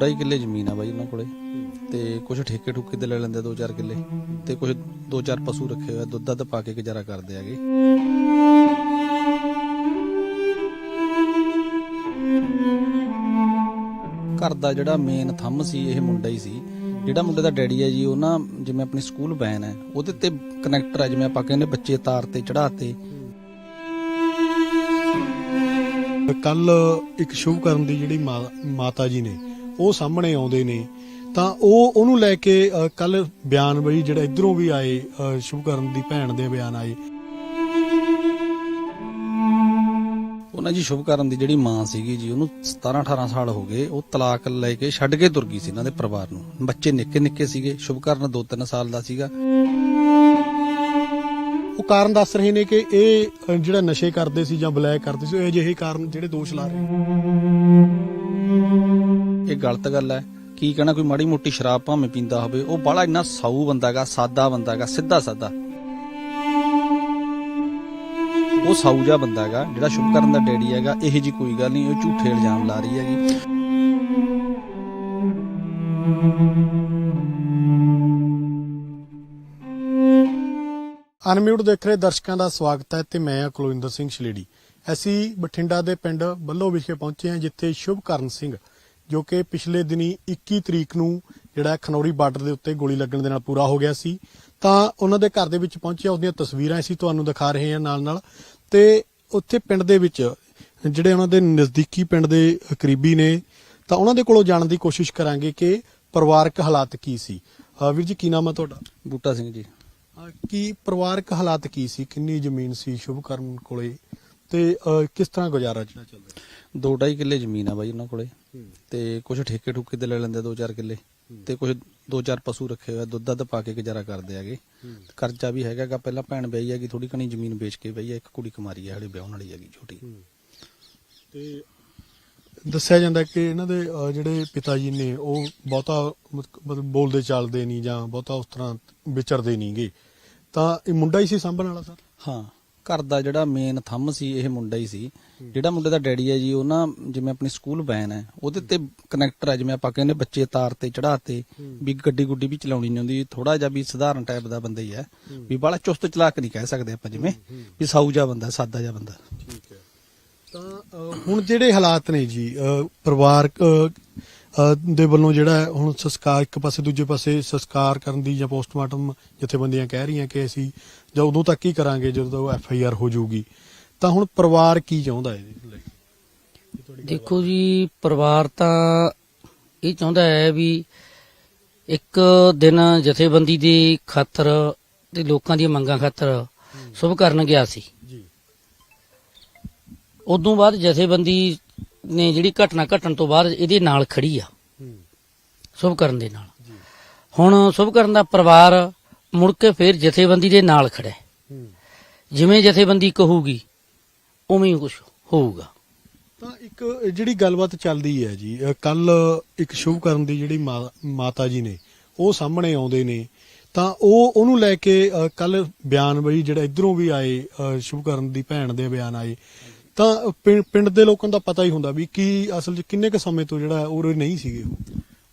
2.5 ਕਿੱਲੇ ਜ਼ਮੀਨ ਆ ਬਾਈ ਉਹਨਾਂ ਕੋਲੇ। ਤੇ ਕੁਝ ਠੇਕੇ ਠੁਕੇ ਤੇ ਲੈ ਲੈਂਦੇ 2-4 ਕਿੱਲੇ। ਤੇ ਕੁਝ 2-4 ਪਸ਼ੂ ਰੱਖੇ ਹੋਏ ਦੁੱਧ ਦੱਧ ਪਾ ਕੇ ਗੁਜ਼ਾਰਾ ਕਰਦੇ ਆਗੇ ਘਰ ਦਾ ਜਿਹੜਾ ਮੇਨ ਥੰਮ ਸੀ, ਇਹ ਮੁੰਡਾ ਹੀ ਸੀ। ਜਿਹੜਾ ਮੁੰਡੇ ਦਾ ਡੈਡੀ ਹੈ ਜੀ, ਉਹ ਨਾ ਜਿਵੇਂ ਆਪਣੀ ਸਕੂਲ ਵੈਨ ਹੈ, ਉਹਦੇ ਤੇ ਕਨੈਕਟਰ ਹੈ ਜਿਵੇਂ ਆਪਾਂ ਕਹਿੰਦੇ ਬੱਚੇ ਤਾਰ ਤੇ ਚੜਾਤੇ ਕੱਲ ਇੱਕ ਸ਼ੁਭ ਕਰਨ ਦੀ ਜਿਹੜੀ ਮਾਤਾ ਜੀ ਨੇ ਉਹ ਸਾਹਮਣੇ ਆਉਂਦੇ ਨੇ ਤਾਂ ਉਹ ਉਹਨੂੰ ਲੈ ਕੇ ਕੱਲ ਬਿਆਨ ਬਈ ਜਿਹੜਾ ਇਧਰੋਂ ਵੀ ਆਏ ਅ, ਸ਼ੁਭ ਕਰਨ ਦੀ ਭੈਣ ਦੇ ਬਿਆਨ ਆਏ। ਉਹਨਾਂ ਜੀ ਸ਼ੁਭਕਰਨ ਦੀ ਜਿਹੜੀ ਮਾਂ ਸੀਗੀ ਜੀ ਉਹਨੂੰ 17 18 ਸਾਲ ਹੋ ਗਏ ਉਹ ਤਲਾਕ ਲੈ ਕੇ ਛੱਡ ਕੇ ਤੁਰ ਗਈ ਸੀ ਇਹਨਾਂ ਦੇ ਪਰਿਵਾਰ ਨੂੰ। ਬੱਚੇ ਨਿੱਕੇ ਨਿੱਕੇ ਸੀਗੇ ਸ਼ੁਭਕਰਨ 2-3 ਸਾਲ ਦਾ ਸੀਗਾ। ਉਹ ਕਾਰਨ ਦੱਸ ਰਹੇ ਨੇ ਕਿ ਇਹ ਜਿਹੜਾ ਨਸ਼ੇ ਕਰਦੇ ਸੀ ਜਾਂ ਬਲੈਕ ਕਰਦੇ ਸੀ ਇਹ ਜਿਹੇ ਕਾਰਨ ਜਿਹੜੇ ਦੋਸ਼ ਲਾ ਰਹੇ ਇਹ ਗਲਤ ਗੱਲ ਹੈ। ਕੀ ਕਹਿਣਾ, ਕੋਈ ਮਾੜੀ ਮੋਟੀ ਸ਼ਰਾਬ ਭਾਵੇਂ ਪੀਂਦਾ ਹੋਵੇ, ਉਹ ਬਾਲਾ ਇੰਨਾ ਸਾਊ ਬੰਦਾਗਾ ਸਾਦਾ ਬੰਦਾਗਾ ਸਿੱਧਾ ਸਾਦਾ। ਉਹ ਸਾਊ ਜਿਹਾ ਬੰਦਾ ਹੈਗਾ, ਜਿਹੜਾ ਸ਼ੁਭਕਰਨ ਦਾ ਡੈਡੀ ਹੈਗਾ, ਇਹੋ ਜੀ ਕੋਈ ਗੱਲ ਨਹੀਂ, ਉਹ ਝੂਠੇ ਇਲਜ਼ਾਮ ਲਾ ਰਹੀ ਹੈਗੀ। ਅਨਮਿਊਟ ਦੇਖ ਰਹੇ ਦਰਸ਼ਕਾਂ ਦਾ ਸਵਾਗਤ ਹੈ ਤੇ ਮੈਂ ਹਾਂ ਕੁਲਵਿੰਦਰ ਸਿੰਘ ਸ਼ਲੇੜੀ ਅਸੀਂ ਬਠਿੰਡਾ ਦੇ ਪਿੰਡ ਬੱਲੋ ਵਿਖੇ ਪਹੁੰਚੇ ਹਾਂ, ਜਿੱਥੇ ਸ਼ੁਭਕਰਨ ਸਿੰਘ ਜੋ ਕਿ ਪਿਛਲੇ ਦਿਨੀ 21 ਤਰੀਕ ਨੂੰ ਜਿਹੜਾ ਖਨੌਰੀ ਬਾਰਡਰ ਦੇ ਉੱਤੇ ਗੋਲੀ ਲੱਗਣ ਦੇ ਨਾਲ ਪੂਰਾ ਹੋ ਗਿਆ ਸੀ। ਤਾਂ ਉਹਨਾਂ ਦੇ ਘਰ ਦੇ ਵਿੱਚ ਪਹੁੰਚਿਆ ਉਹਦੀਆਂ ਤਸਵੀਰਾਂ ਅਸੀਂ ਤੁਹਾਨੂੰ ਦਿਖਾ ਰਹੇ ਹਾਂ ਨਾਲ ਨਾਲ ਤੇ ਉੱਥੇ ਪਿੰਡ ਦੇ ਵਿੱਚ ਜਿਹੜੇ ਉਹਨਾਂ ਦੇ ਨਜ਼ਦੀਕੀ ਪਿੰਡ ਦੇ ਕਰੀਬੀ ਨੇ ਤਾਂ ਉਹਨਾਂ ਦੇ ਕੋਲੋਂ ਜਾਣਨ ਦੀ ਕੋਸ਼ਿਸ਼ ਕਰਾਂਗੇ ਕਿ ਪਰਿਵਾਰਕ ਹਾਲਾਤ ਕੀ ਸੀ। ਵੀਰ ਜੀ ਕੀ ਨਾਮ ਹੈ ਤੁਹਾਡਾ? ਬੂਟਾ ਸਿੰਘ ਜੀ। ਕੀ ਪਰਿਵਾਰਕ ਹਾਲਾਤ ਕੀ ਸੀ? ਕਿੰਨੀ ਜ਼ਮੀਨ ਸੀ ਸ਼ੁਭਕਰਨ ਕੋਲੇ? ਤੇ ਕਿਸ ਤਰ੍ਹਾਂ ਗੁਜ਼ਾਰਾ ਜਿਹੜਾ ਚੱਲ ਰਿਹਾ? ਦੋ ਢਾਈ ਕਿੱਲੇ ਜ਼ਮੀਨ ਆ ਬਾਈ ਉਹਨਾਂ ਕੋਲੇ। ਤੇ ਕੁਝ ਠੇਕੇ ਠੁਕੇ ਤੇ ਲੈ ਲੈਂਦੇ 2-4 ਕਿੱਲੇ। ਤੇ ਕੁਝ 2-4 ਪਸ਼ੂ ਰੱਖੇ ਹੋਏ ਦੁੱਧ ਦੱਧ ਪਾ ਕੇ ਗੁਜ਼ਾਰਾ ਕਰਦੇ ਆਗੇ ਕਰਜ਼ਾ ਵੀ ਹੈਗਾਗਾ ਪਹਿਲਾਂ ਭੈਣ ਵਿਆਹੀ ਹੈਗੀ ਥੋੜੀ ਕਣੀ ਜ਼ਮੀਨ ਵੇਚ ਕੇ ਬਈ ਇੱਕ ਕੁੜੀ ਕੁਮਾਰੀ ਹੈ ਹਲੇ ਵਿਆਹਣ ਵਾਲੀ ਹੈਗੀ ਛੋਟੀ। ਤੇ ਦੱਸਿਆ ਜਾਂਦਾ ਕਿ ਇਹਨਾਂ ਦੇ ਜਿਹੜੇ ਪਿਤਾ ਜੀ ਨੇ ਉਹ ਬਹੁਤਾ ਮਤਲਬ ਬੋਲਦੇ ਚੱਲਦੇ ਨਹੀਂ ਜਾਂ ਬਹੁਤਾ ਉਸ ਤਰ੍ਹਾਂ ਵਿਚਰਦੇ ਨਹੀਂਗੇ। ਤਾਂ ਇਹ ਮੁੰਡਾ ਹੀ ਸੀ ਸੰਭਣ ਵਾਲਾ ਸਰ? ਹਾਂ। ਘਰ ਦਾ ਜਿਹੜਾ ਮੇਨ ਥੰਮ ਸੀ, ਇਹ ਮੁੰਡਾ ਹੀ ਸੀ। ਜਿਹੜਾ ਮੁੰਡੇ ਦਾ ਡੈਡੀ ਹੈ ਜੀ, ਉਹ ਨਾ ਜਿਵੇਂ ਆਪਣੀ ਸਕੂਲ ਵੈਨ ਹੈ, ਉਹਦੇ ਤੇ ਕਨੈਕਟਰ ਹੈ, ਜਿਵੇਂ ਆਪਾਂ ਕਹਿੰਦੇ ਬੱਚੇ ਤਾਰ ਤੇ ਚੜਾਤੇ ਵੀ ਗੱਡੀ ਗੁੱਡੀ ਵੀ ਚਲਾਉਣੀ ਨਹੀਂ ਆਉਂਦੀ ਥੋੜਾ ਜਿਹਾ ਵੀ ਸਧਾਰਨ ਟਾਈਪ ਦਾ ਬੰਦਾ ਹੀ ਹੈ, ਵੀ ਬਾਲਾ ਚੁਸਤ ਚਲਾਕ ਨਹੀਂ ਕਹਿ ਸਕਦੇ ਆਪਾਂ ਜਿਵੇਂ, ਵੀ ਸਾਊ ਜਿਹਾ ਬੰਦਾ, ਸਾਦਾ ਜਿਹਾ ਬੰਦਾ। ਠੀਕ ਹੈ। ਤਾਂ ਹੁਣ ਜਿਹੜੇ ਹਾਲਾਤ ਨੇ ਜੀ ਪਰਿਵਾਰ ਦੇ ਵੱਲੋਂ ਜਿਹੜਾ ਹੁਣ ਸੰਸਕਾਰ ਇੱਕ ਪਾਸੇ ਦੂਜੇ ਪਾਸੇ ਸੰਸਕਾਰ ਕਰਨ ਦੀ ਜਾਂ ਪੋਸਟਮਾਰਟਮ ਜਥੇਬੰਦੀਆਂ ਕਹਿ ਰਹੀਆਂ ਕਿ ਅਸੀਂ ਜਾਂ ਉਦੋਂ ਤੱਕ ਹੀ ਕਰਾਂਗੇ ਜਦੋਂ ਐਫ ਆਈ ਆਰ ਹੋ ਜਾਊਗੀ। ਤਾਂ ਹੁਣ ਪਰਿਵਾਰ ਕੀ ਚਾਹੁੰਦਾ ਹੈ ਦੇਖੋ ਜੀ ਪਰਿਵਾਰ ਤਾਂ ਇਹ ਚਾਹੁੰਦਾ ਹੈ ਵੀ ਇੱਕ ਦਿਨ ਜਥੇਬੰਦੀ ਦੀ ਖਾਤਰ ਤੇ ਲੋਕਾਂ ਦੀਆਂ ਮੰਗਾਂ ਖਾਤਰ ਸ਼ੁਭ ਕਰਨ ਗਿਆ ਸੀ। ਜੀ। ਉਦੋਂ ਬਾਅਦ ਜਥੇਬੰਦੀ ਨੇ ਜਿਹੜੀ ਘਟਨਾ ਘਟਣ ਤੋਂ ਬਾਅਦ ਇਹਦੇ ਨਾਲ ਖੜੀ ਆ। ਸ਼ੁਭ ਕਰਨ ਦੇ ਨਾਲ। ਹੁਣ ਸ਼ੁਭ ਕਰਨ ਦਾ ਪਰਿਵਾਰ ਮੁੜ ਕੇ ਫੇਰ ਜਥੇਬੰਦੀ ਦੇ ਨਾਲ ਖੜਾ ਹੈ। ਜਿਵੇਂ ਜਥੇਬੰਦੀ ਕਹੂਗੀ ਉਵੇਂ ਹੀ ਕੁਝ ਹੋਊਗਾ। ਤਾਂ ਇੱਕ ਜਿਹੜੀ ਗੱਲਬਾਤ ਚੱਲਦੀ ਹੈ ਜੀ ਕੱਲ ਇੱਕ ਸ਼ੁਭ ਕਰਨ ਦੀ ਜਿਹੜੀ ਮਾਤਾ ਜੀ ਨੇ ਉਹ ਸਾਹਮਣੇ ਆਉਂਦੇ ਨੇ। ਤਾਂ ਉਹ ਉਹਨੂੰ ਲੈ ਕੇ ਕੱਲ ਬਿਆਨ ਬਈ ਜਿਹੜਾ ਇਧਰੋਂ ਵੀ ਆਏ ਸ਼ੁਭ ਕਰਨ ਦੀ ਭੈਣ ਦੇ ਬਿਆਨ ਆਏ। ਤਾਂ ਪਿੰ- ਪਿੰਡ ਦੇ ਲੋਕਾਂ ਦਾ ਪਤਾ ਹੀ ਹੁੰਦਾ ਵੀ ਕੀ ਅਸਲ 'ਚ ਕਿੰਨੇ ਕੁ ਸਮੇਂ ਤੋਂ ਜਿਹੜਾ ਉਹ ਨਹੀਂ ਸੀਗੇ ਉਹ।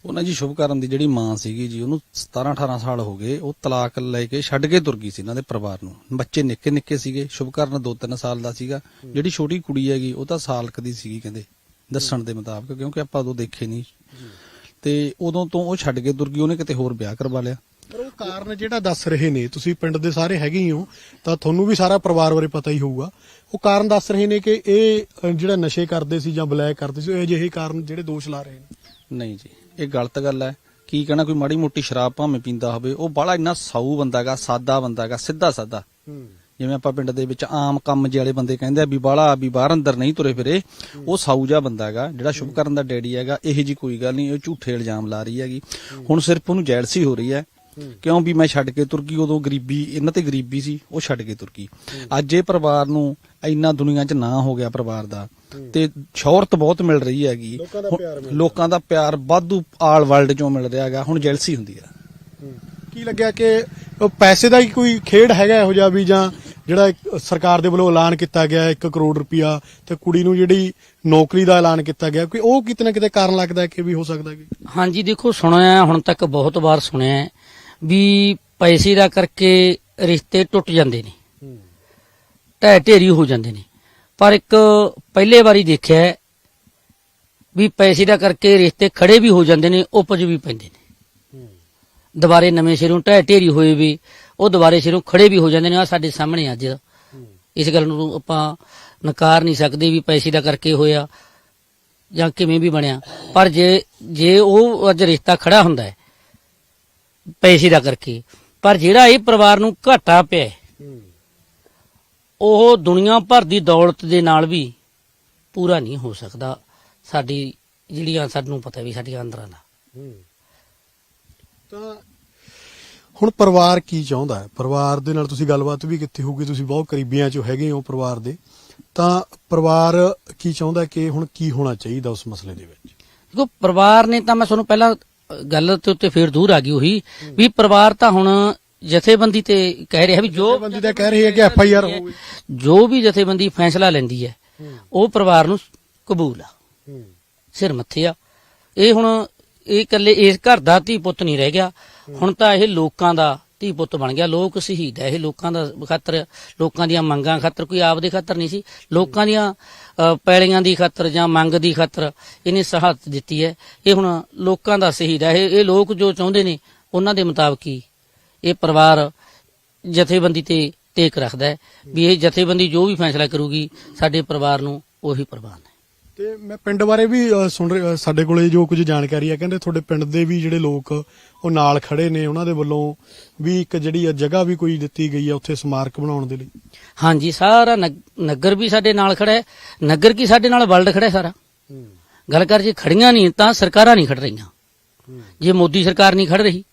ਉਹਨਾਂ ਜੀ ਸ਼ੁਭਕਰਨ ਦੀ ਜਿਹੜੀ ਮਾਂ ਸੀਗੀ ਜੀ ਉਹਨੂੰ 17 18 ਸਾਲ ਹੋ ਗਏ ਉਹ ਤਲਾਕ ਲੈ ਕੇ ਛੱਡ ਕੇ ਤੁਰ ਗਈ ਸੀ ਇਹਨਾਂ ਦੇ ਪਰਿਵਾਰ ਨੂੰ। ਬੱਚੇ ਨਿੱਕੇ ਨਿੱਕੇ ਸੀਗੇ ਸ਼ੁਭਕਰਨ 2-3 ਸਾਲ ਦਾ ਸੀਗਾ। ਜਿਹੜੀ ਛੋਟੀ ਕੁੜੀ ਹੈਗੀ ਉਹ ਤਾਂ ਸਾਲ ਕਦੀ ਸੀਗੀ ਕਹਿੰਦੇ ਦੱਸਣ ਦੇ ਮੁਤਾਬਕ ਕਿਉਂਕਿ ਆਪਾਂ ਉਦੋਂ ਦੇਖੇ ਨਹੀਂ। ਤੇ ਉਦੋਂ ਤੋਂ ਉਹ ਛੱਡ ਕੇ ਤੁਰ ਗਈ ਉਹਨੇ ਕਿਤੇ ਹੋਰ ਵਿਆਹ ਕਰਵਾ ਲਿਆ। ਪਰ ਉਹ ਕਾਰਨ ਜਿਹੜਾ ਦੱਸ ਰਹੇ ਨੇ ਤੁਸੀਂ ਪਿੰਡ ਦੇ ਸਾਰੇ ਹੈਗੇ ਹੀ ਹੋ ਤਾਂ ਤੁਹਾਨੂੰ ਵੀ ਸਾਰਾ ਪਰਿਵਾਰ ਬਾਰੇ ਪਤਾ ਹੀ ਹੋਊਗਾ। ਉਹ ਕਾਰਨ ਦੱਸ ਰਹੇ ਨੇ ਕਿ ਇਹ ਜਿਹੜਾ ਨਸ਼ੇ ਕਰਦੇ ਸੀ ਜਾਂ ਬਲੈਕ ਕਰਦੇ ਸੀ ਇਹ ਜਿਹੇ ਕਾਰਨ ਜਿਹੜੇ ਦੋਸ਼ ਲਾ ਰਹੇ ਨੇ। ਨਹੀਂ ਜੀ ਇਹ ਗਲਤ ਗੱਲ ਹੈ। ਕੀ ਕਹਿਣਾ ਕੋਈ ਮਾੜੀ ਮੋਟੀ ਸ਼ਰਾਬ ਭਾਵੇਂ ਪੀਂਦਾ ਹੋਵੇ ਉਹ ਬਾਲਾ ਇੰਨਾ ਸਾਊ ਬੰਦਾਗਾ ਸਾਦਾ ਬੰਦਾਗਾ ਸਿੱਧਾ ਸਾਦਾ। ਜਿਵੇਂ ਆਪਾਂ ਪਿੰਡ ਦੇ ਵਿੱਚ ਆਮ ਕੰਮ ਜਿਹੇ ਵਾਲੇ ਬੰਦੇ ਕਹਿੰਦੇ ਆ ਵੀ ਬਾਲਾ ਵੀ ਬਾਹਰ ਅੰਦਰ ਨਹੀਂ ਤੁਰੇ ਫਿਰੇ ਉਹ ਸਾਊ ਜਿਹਾ ਬੰਦਾ ਹੈਗਾ ਜਿਹੜਾ ਸ਼ੁਭਕਰਨ ਦਾ ਡੈਡੀ ਹੈਗਾ ਇਹੋ ਜੀ ਕੋਈ ਗੱਲ ਨਹੀਂ ਉਹ ਝੂਠੇ ਇਲਜ਼ਾਮ ਲਾ ਰਹੀ ਹੈਗੀ। ਹੁਣ ਸਿਰਫ ਉਹਨੂੰ ਜੈਲਸੀ ਹੋ ਰਹੀ ਹੈ ਕਿਉਂ ਵੀ ਮੈਂ ਛੱਡ ਕੇ ਤੁਰ ਗਈ ਉਦੋਂ ਗਰੀਬੀ ਇਹਨਾਂ ਤੇ ਗਰੀਬੀ ਸੀ ਉਹ ਛੱਡ ਕੇ ਤੁਰ ਗਈ ਅੱਜ ਇਹ ਪਰਿਵਾਰ ਨੂੰ ਇੰਨਾ ਦੁਨੀਆ 'ਚ ਨਾ ਹੋ ਗਿਆ ਪਰਿਵਾਰ ਦਾ ਤੇ ਸ਼ੌਹਰਤ ਬਹੁਤ ਮਿਲ ਰਹੀ ਹੈਗੀ। ਲੋਕਾਂ ਦਾ ਪਿਆਰ ਮਿਲ ਲੋਕਾਂ ਦਾ ਪਿਆਰ ਵਾਧੂ ਆਲ ਵਰਲਡ 'ਚੋਂ ਮਿਲ ਰਿਹਾ ਹੈਗਾ ਹੁਣ ਜੈਲਸੀ ਹੁੰਦੀ ਆ। ਕੀ ਲੱਗਿਆ ਕਿ ਉਹ ਪੈਸੇ ਦਾ ਹੀ ਕੋਈ ਖੇਡ ਹੈਗਾ ਇਹੋ ਜਿਹਾ ਵੀ ਜਾਂ ਜਿਹੜਾ ਸਰਕਾਰ ਦੇ ਵੱਲੋਂ ਐਲਾਨ ਕੀਤਾ ਗਿਆ 1 ਕਰੋੜ ਰੁਪਇਆ ਤੇ ਕੁੜੀ ਨੂੰ ਜਿਹੜੀ ਨੌਕਰੀ ਦਾ ਐਲਾਨ ਕੀਤਾ ਗਿਆ ਕਿ ਉਹ ਕਿਤੇ ਨਾ ਕਿਤੇ ਕਾਰਨ ਲੱਗਦਾ ਹੈ ਕਿ ਵੀ ਹੋ ਸਕਦਾ ਕਿ? ਹਾਂਜੀ ਦੇਖੋ ਸੁਣਿਆ ਹੁਣ ਤੱਕ ਬਹੁਤ ਵਾਰ ਸੁਣਿਆ ਹੈ। ਵੀ ਪੈਸੇ ਦਾ ਕਰਕੇ ਰਿਸ਼ਤੇ ਟੁੱਟ ਜਾਂਦੇ ਨੇ। ਢਹਿ ਢੇਰੀ ਹੋ ਜਾਂਦੇ ਨੇ। ਪਰ ਇੱਕ ਪਹਿਲੇ ਵਾਰੀ ਦੇਖਿਆ ਵੀ ਪੈਸੇ ਦਾ ਕਰਕੇ ਰਿਸ਼ਤੇ ਖੜੇ ਵੀ ਹੋ ਜਾਂਦੇ ਨੇ, ਉਪਜ ਵੀ ਪੈਂਦੇ ਨੇ। ਦੁਬਾਰੇ ਨਵੇਂ ਸਿਰੋਂ ਢਹਿ ਢੇਰੀ ਹੋਏ ਵੀ, ਉਹ ਦੁਬਾਰੇ ਸਿਰੋਂ ਖੜੇ ਵੀ ਹੋ ਜਾਂਦੇ ਨੇ। ਆ ਸਾਡੇ ਸਾਹਮਣੇ ਅੱਜ ਇਸ ਗੱਲ ਨੂੰ ਆਪਾਂ ਨਕਾਰ ਨਹੀਂ ਸਕਦੇ ਵੀ ਪੈਸੇ ਦਾ ਕਰਕੇ ਹੋਇਆ ਜਾਂ ਕਿਵੇਂ ਵੀ ਬਣਿਆ। ਪਰ ਜੇ ਜੇ ਉਹ ਅੱਜ ਰਿਸ਼ਤਾ ਖੜਾ ਹੁੰਦਾ ਹੈ ਪੈਸੇ ਦਾ ਕਰਕੇ। ਪਰ ਜਿਹੜਾ ਇਹ ਪਰਿਵਾਰ ਨੂੰ ਘਾਟਾ ਪਿਆ ਉਹ ਦੁਨੀਆ ਭਰ ਦੀ ਦੌਲਤ ਦੇ ਨਾਲ ਵੀ ਪੂਰਾ ਨਹੀਂ ਹੋ ਸਕਦਾ। ਸਾਡੀ ਜਿਹੜੀਆਂ ਸਾਨੂੰ ਪਤਾ ਵੀ ਸਾਡੀਆਂ ਅੰਦਰਾਂ ਦਾ। ਤਾਂ ਹੁਣ ਪਰਿਵਾਰ ਕੀ ਚਾਹੁੰਦਾ ਹੈ? ਪਰਿਵਾਰ ਦੇ ਨਾਲ ਤੁਸੀਂ ਗੱਲਬਾਤ ਵੀ ਕੀਤੀ ਹੋਊਗੀ ਤੁਸੀਂ ਬਹੁਤ ਕਰੀਬੀਆਂ ਚੋਂ ਹੈਗੇ ਹੋ ਪਰਿਵਾਰ ਦੇ। ਤਾਂ ਪਰਿਵਾਰ ਕੀ ਚਾਹੁੰਦਾ ਕਿ ਹੁਣ ਕੀ ਹੋਣਾ ਚਾਹੀਦਾ ਉਸ ਮਸਲੇ ਦੇ ਵਿੱਚ? ਦੇਖੋ ਪਰਿਵਾਰ ਨੇ ਤਾਂ ਮੈਂ ਤੁਹਾਨੂੰ ਪਹਿਲਾਂ ਗੱਲ ਤੇ ਉੱਤੇ ਫੇਰ ਦੂਰ ਆ ਗਈ ਉਹੀ ਵੀ ਪਰਿਵਾਰ ਤਾਂ ਹੁਣ ਜਥੇਬੰਦੀ ਤੇ ਕਹਿ ਰਿਹਾ ਵੀ ਜੋ ਬੰਦੀ ਤਾਂ ਕਹਿ ਰਹੀ ਹੈ ਕਿ ਐਫ ਆਈ ਆਰ ਹੋਊਗੀ। ਜੋ ਵੀ ਜਥੇਬੰਦੀ ਫੈਸਲਾ ਲੈਂਦੀ ਹੈ ਉਹ ਪਰਿਵਾਰ ਨੂੰ ਕਬੂਲ ਆ। ਸਿਰ ਮੱਥੇ ਆ। ਇਹ ਹੁਣ ਇਹ ਇਕੱਲੇ ਇਸ ਘਰ ਦਾ ਧੀ ਪੁੱਤ ਨਹੀਂ ਰਹਿ ਗਿਆ। ਹੁਣ ਤਾਂ ਇਹ ਲੋਕਾਂ ਦਾ ਧੀ ਪੁੱਤ ਬਣ ਗਿਆ। ਲੋਕ ਸ਼ਹੀਦ ਹੈ। ਇਹ ਲੋਕਾਂ ਦਾ ਖਾਤਰ, ਲੋਕਾਂ ਦੀਆਂ ਮੰਗਾਂ ਖਾਤਰ ਕੋਈ ਆਪ ਦੇ ਖਾਤਰ ਨਹੀਂ ਸੀ। ਲੋਕਾਂ ਦੀਆਂ ਪੈਲੀਆਂ ਦੀ ਖਾਤਰ ਜਾਂ ਮੰਗ ਦੀ ਖਾਤਰ ਇਹਨੇ ਸਹਾਇਤ ਦਿੱਤੀ ਹੈ। ਇਹ ਹੁਣ ਲੋਕਾਂ ਦਾ ਸ਼ਹੀਦ ਹੈ। ਇਹ ਇਹ ਲੋਕ ਜੋ ਚਾਹੁੰਦੇ ਨੇ, ਉਹਨਾਂ ਦੇ ਮੁਤਾਬਕ ਹੀ ਇਹ ਪਰਿਵਾਰ ਜਥੇਬੰਦੀ ਤੇ ਟੇਕ ਰੱਖਦਾ ਹੈ। ਵੀ ਇਹ ਜਥੇਬੰਦੀ ਜੋ ਵੀ ਫੈਸਲਾ ਕਰੂਗੀ, ਸਾਡੇ ਪਰਿਵਾਰ ਨੂੰ ਉਹੀ ਪ੍ਰਵਾਨ ਹੈ। ਤੇ ਮੈਂ ਪਿੰਡ ਬਾਰੇ ਵੀ ਅ, ਸੁਣ ਰਿਹਾ- ਅ, ਸਾਡੇ ਕੋਲੇ ਜੋ ਕੁਝ ਜਾਣਕਾਰੀ ਹੈ ਕਹਿੰਦੇ ਤੁਹਾਡੇ ਪਿੰਡ ਦੇ ਵੀ ਜਿਹੜੇ ਲੋਕ ਉਹ ਨਾਲ ਖੜੇ ਨੇ ਉਹਨਾਂ ਦੇ ਵੱਲੋਂ ਵੀ ਇੱਕ ਜਿਹੜੀ ਆ ਜਗ੍ਹਾ ਵੀ ਕੋਈ ਦਿੱਤੀ ਗਈ ਹੈ ਉੱਥੇ ਸਮਾਰਕ ਬਣਾਉਣ ਦੇ ਲਈ। ਹਾਂਜੀ ਸਾਰਾ ਨਗ- ਨਗਰ ਵੀ ਸਾਡੇ ਨਾਲ ਖੜਾ ਹੈ। ਨਗਰ ਕੀ ਸਾਡੇ ਨਾਲ ਵਰਲਡ ਖੜਾ ਹੈ ਸਾਰਾ। ਗੱਲ ਕਰ ਜੇ ਖੜੀਆਂ ਨਹੀਂ ਤਾਂ ਸਰਕਾਰਾਂ ਨਹੀਂ ਖੜ ਰਹੀਆਂ। ਜੇ ਮੋਦੀ ਸਰਕਾਰ ਨਹੀਂ ਖੜ ਰਹੀ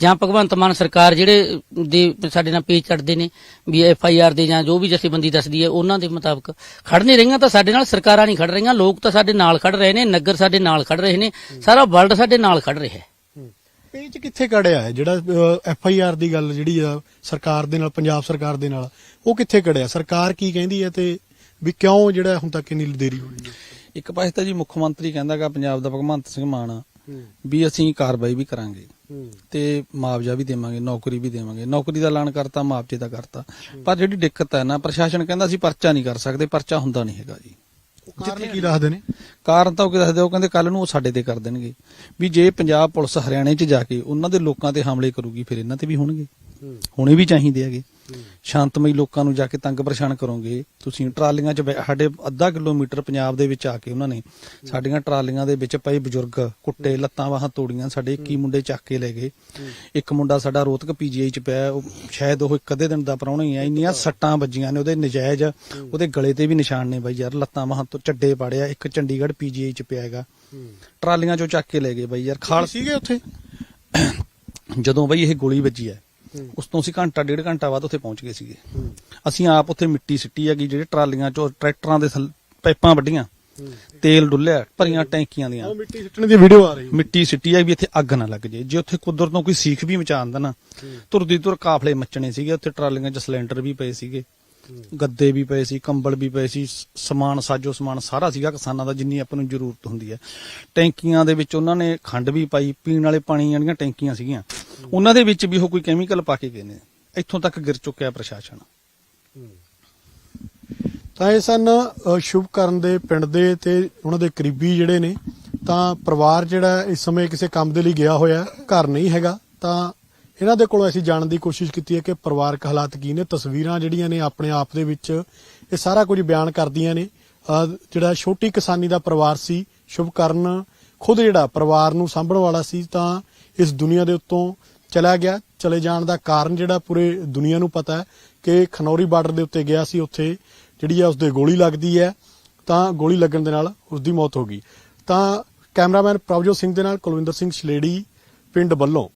ਜਾਂ ਭਗਵੰਤ ਮਾਨ ਸਰਕਾਰ ਜਿਹੜੇ ਦੇ ਸਾਡੇ ਨਾਲ ਪੇਚ ਚੜਦੇ ਨੇ ਵੀ ਐਫ ਆਈ ਆਰ ਦੇ ਜਾਂ ਜੋ ਵੀ ਜਥੇਬੰਦੀ ਦੱਸਦੀ ਹੈ ਉਹਨਾਂ ਦੇ ਮੁਤਾਬਕ ਖੜ ਨਹੀਂ ਰਹੀਆਂ ਤਾਂ ਸਾਡੇ ਨਾਲ ਸਰਕਾਰਾਂ ਨਹੀਂ ਖੜ ਰਹੀਆਂ ਲੋਕ ਤਾਂ ਸਾਡੇ ਨਾਲ ਖੜ ਰਹੇ ਨੇ ਨਗਰ ਸਾਡੇ ਨਾਲ ਖੜ ਰਹੇ ਨੇ ਸਾਰਾ ਵਰਲਡ ਸਾਡੇ ਨਾਲ ਖੜ ਰਿਹਾ ਹੈ। ਪੇਜ ਕਿੱਥੇ ਕੜਿਆ ਹੈ? ਜਿਹੜਾ ਐਫ ਆਈ ਆਰ ਦੀ ਗੱਲ ਜਿਹੜੀ ਆ ਸਰਕਾਰ ਦੇ ਨਾਲ ਪੰਜਾਬ ਸਰਕਾਰ ਦੇ ਨਾਲ ਉਹ ਕਿੱਥੇ ਕੜਿਆ? ਸਰਕਾਰ ਕੀ ਕਹਿੰਦੀ ਹੈ ਤੇ ਵੀ ਕਿਉਂ ਜਿਹੜਾ ਹੁਣ ਤੱਕ ਇੰਨੀ ਦੇਰੀ ਹੋਈ ਹੈ? ਇੱਕ ਪਾਸੇ ਤਾਂ ਜੀ ਮੁੱਖ ਮੰਤਰੀ ਕਹਿੰਦਾਗਾ ਪੰਜਾਬ ਦਾ ਭਗਵੰਤ ਸਿੰਘ ਮਾਨ ਵੀ ਅਸੀਂ ਕਾਰਵਾਈ ਵੀ ਕਰਾਂਗੇ। ਤੇ ਮੁਆਵਜ਼ਾ ਵੀ ਦੇਵਾਂਗੇ ਨੌਕਰੀ ਵੀ ਦੇਵਾਂਗੇ। ਨੌਕਰੀ ਦਾ ਐਲਾਨ ਕਰਤਾ ਮੁਆਵਜ਼ੇ ਦਾ ਕਰਤਾ। ਪਰ ਜਿਹੜੀ ਦਿੱਕਤ ਹੈ ਨਾ ਪ੍ਰਸ਼ਾਸਨ ਕਹਿੰਦਾ ਅਸੀਂ ਪਰਚਾ ਨਹੀਂ ਕਰ ਸਕਦੇ ਪਰਚਾ ਹੁੰਦਾ ਨਹੀਂ ਹੈਗਾ ਜੀ। ਜਿੱਥੇ ਕੀ ਦੱਸਦੇ ਨੇ? ਕਾਰਨ ਤਾਂ ਉਹ ਕੀ ਦੱਸਦੇ ਉਹ ਕਹਿੰਦੇ ਕੱਲ ਨੂੰ ਉਹ ਸਾਡੇ ਤੇ ਕਰ ਦੇਣਗੇ। ਵੀ ਜੇ ਪੰਜਾਬ ਪੁਲਿਸ ਹਰਿਆਣੇ 'ਚ ਜਾ ਕੇ ਉਹਨਾਂ ਦੇ ਲੋਕਾਂ ਤੇ ਹਮਲੇ ਕਰੂਗੀ ਫਿਰ ਇਹਨਾਂ ਤੇ ਵੀ ਹੋਣਗੇ। ਹੋਣੇ ਵੀ ਚਾਹੀਦੇ ਹੈਗੇ। ਸ਼ਾਂਤਮਈ ਲੋਕਾਂ ਨੂੰ ਜਾ ਕੇ ਤੰਗ ਪਰੇਸ਼ਾਨ ਕਰੋਗੇ। ਤੁਸੀਂ ਟਰਾਲੀਆਂ 'ਚ ਬੈ- ਸਾਡੇ ਅੱਧਾ ਕਿਲੋਮੀਟਰ ਪੰਜਾਬ ਦੇ ਵਿੱਚ ਆ ਕੇ ਉਹਨਾਂ ਨੇ ਸਾਡੀਆਂ ਟਰਾਲੀਆਂ ਦੇ ਵਿੱਚ ਪਏ ਬਜ਼ੁਰਗ ਕੁੱਟੇ ਲੱਤਾਂ ਬਾਹਾਂ ਤੋੜੀਆਂ ਸਾਡੇ 21 ਮੁੰਡੇ ਚੱਕ ਕੇ ਲੈ ਗਏ। ਇੱਕ ਮੁੰਡਾ ਸਾਡਾ ਰੋਹਤਕ ਪੀਜੀਆਈ 'ਚ ਪਿਆ ਉਹ ਸ਼ਾਇਦ ਉਹ ਇੱਕ ਅੱਧੇ ਦਿਨ ਦਾ ਪ੍ਰਾਹੁਣਾ ਹੀ ਆ ਇੰਨੀਆਂ ਸੱਟਾਂ ਵੱਜੀਆਂ ਨੇ ਉਹਦੇ ਨਜਾਇਜ਼ ਉਹਦੇ ਗਲੇ ਤੇ ਵੀ ਨਿਸ਼ਾਨ ਨੇ ਬਾਈ ਯਾਰ ਲੱਤਾਂ ਬਾਹਾਂ ਤੋਂ ਚੱਡੇ ਪਾੜਿਆ ਇੱਕ ਚੰਡੀਗੜ੍ਹ ਪੀਜੀਆਈ 'ਚ ਪਿਆ ਹੈਗਾ। ਟਰਾਲੀਆਂ 'ਚੋਂ ਚੱਕ ਕੇ ਲੈ ਗਏ ਬਾਈ ਯਾਰ ਖਾਲ ਸੀਗੇ ਉੱਥੇ? ਜਦੋਂ ਬਈ ਇਹ ਗੋਲੀ ਵੱਜੀ ਹੈ ਉਸ ਤੋਂ ਅਸੀਂ ਘੰਟਾ ਡੇਢ ਘੰਟਾ ਬਾਅਦ ਉੱਥੇ ਪਹੁੰਚ ਗਏ ਸੀਗੇ। ਅਸੀਂ ਆਪ ਉੱਥੇ ਮਿੱਟੀ ਸਿੱਟੀ ਹੈਗੀ ਜਿਹੜੇ ਟਰਾਲੀਆਂ ਚੋਂ ਟਰੈਕਟਰਾਂ ਦੇ ਪਾਈਪਾਂ ਵੱਡੀਆਂ ਤੇਲ ਡੁੱਲਿਆ ਭਰੀਆਂ ਟੈਂਕੀਆਂ ਦੀਆਂ। ਉਹ ਮਿੱਟੀ ਸਿੱਟਣ ਦੀ ਵੀਡੀਓ ਆ ਰਹੀ ਮਿੱਟੀ ਸਿੱਟੀ ਹੈ ਵੀ ਇੱਥੇ ਅੱਗ ਨਾ ਲੱਗ ਜੇ ਜੇ ਉੱਥੇ ਕੁਦਰਤ ਤੋਂ ਕੋਈ ਸੀਖ ਵੀ ਮਚਾ ਦਿੰਦਾ ਨਾ ਤੁਰਦੀ ਤੁਰ ਕਾਫਲੇ ਮੱਚਣੇ ਸੀਗੇ। ਉੱਥੇ ਟਰਾਲੀਆਂ 'ਚ ਸਿਲੰਡਰ ਵੀ ਪਏ ਸੀਗੇ। ਗੱਦੇ ਵੀ ਪਏ ਸੀ ਕੰਬਲ ਵੀ ਪਏ ਸੀ ਸਮਾਨ ਸਾਜੋ ਸਮਾਨ ਸਾਰਾ ਸੀਗਾ ਕਿਸਾਨਾਂ ਦਾ ਜਿੰਨੀ ਆਪਾਂ ਨੂੰ ਜ਼ਰੂਰਤ ਹੁੰਦੀ ਹੈ। ਟੈਂਕੀਆਂ ਦੇ ਵਿੱਚ ਉਹਨਾਂ ਨੇ ਖੰਡ ਵੀ ਪਾਈ ਪੀਣ ਵਾਲੇ ਪਾਣੀ ਵਾਲੀਆਂ ਟੈਂਕੀਆਂ ਸੀਗੀਆਂ। ਉਹਨਾਂ ਦੇ ਵਿੱਚ ਵੀ ਉਹ ਕੋਈ ਕੈਮੀਕਲ ਪਾ ਕੇ ਗਏ ਨੇ। ਇੱਥੋਂ ਤੱਕ ਗਿਰ ਚੁੱਕਿਆ ਪ੍ਰਸ਼ਾਸਨ। ਤਾਂ ਇਹ ਸਨ ਅ, ਸ਼ੁਭਕਰਨ ਦੇ ਪਿੰਡ ਦੇ ਤੇ ਉਹਨਾਂ ਦੇ ਕਰੀਬੀ ਜਿਹੜੇ ਨੇ। ਤਾਂ ਪਰਿਵਾਰ ਜਿਹੜਾ ਇਸ ਸਮੇਂ ਕਿਸੇ ਕੰਮ ਦੇ ਲਈ ਗਿਆ ਹੋਇਆ ਘਰ ਨਹੀਂ ਹੈਗਾ ਤਾਂ ਇਹਨਾਂ ਦੇ ਕੋਲੋਂ ਅਸੀਂ ਜਾਣਨ ਦੀ ਕੋਸ਼ਿਸ਼ ਕੀਤੀ ਹੈ ਕਿ ਪਰਿਵਾਰਕ ਹਾਲਾਤ ਕੀ ਨੇ, ਤਸਵੀਰਾਂ ਜਿਹੜੀਆਂ ਨੇ ਆਪਣੇ ਆਪ ਦੇ ਵਿੱਚ, ਇਹ ਸਾਰਾ ਕੁਝ ਬਿਆਨ ਕਰਦੀਆਂ ਨੇ। ਜਿਹੜਾ ਛੋਟੀ ਕਿਸਾਨੀ ਦਾ ਪਰਿਵਾਰ ਸੀ, ਸ਼ੁਭਕਰਨ ਖੁਦ ਜਿਹੜਾ ਪਰਿਵਾਰ ਨੂੰ ਸਾਂਭਣ ਵਾਲਾ ਸੀ, ਤਾਂ ਇਸ ਦੁਨੀਆ ਦੇ ਉੱਤੋਂ ਚਲਾ ਗਿਆ। ਚਲੇ ਜਾਣ ਦਾ ਕਾਰਨ ਜਿਹੜਾ ਪੂਰੇ ਦੁਨੀਆ ਨੂੰ ਪਤਾ ਹੈ ਕਿ ਖਨੌਰੀ ਬਾਰਡਰ ਦੇ ਉੱਤੇ ਗਿਆ ਸੀ, ਉੱਥੇ ਜਿਹੜੀ ਆ ਉਸਦੇ ਗੋਲੀ ਲੱਗਦੀ ਹੈ, ਤਾਂ ਗੋਲੀ ਲੱਗਣ ਦੇ ਨਾਲ ਉਸਦੀ ਮੌਤ ਹੋ ਗਈ। ਤਾਂ ਕੈਮਰਾਮੈਨ ਪ੍ਰਭਜੋਤ ਸਿੰਘ ਦੇ ਨਾਲ ਕੁਲਵਿੰਦਰ ਸਿੰਘ ਛਲੇੜੀ ਪਿੰਡ ਵੱਲੋਂ।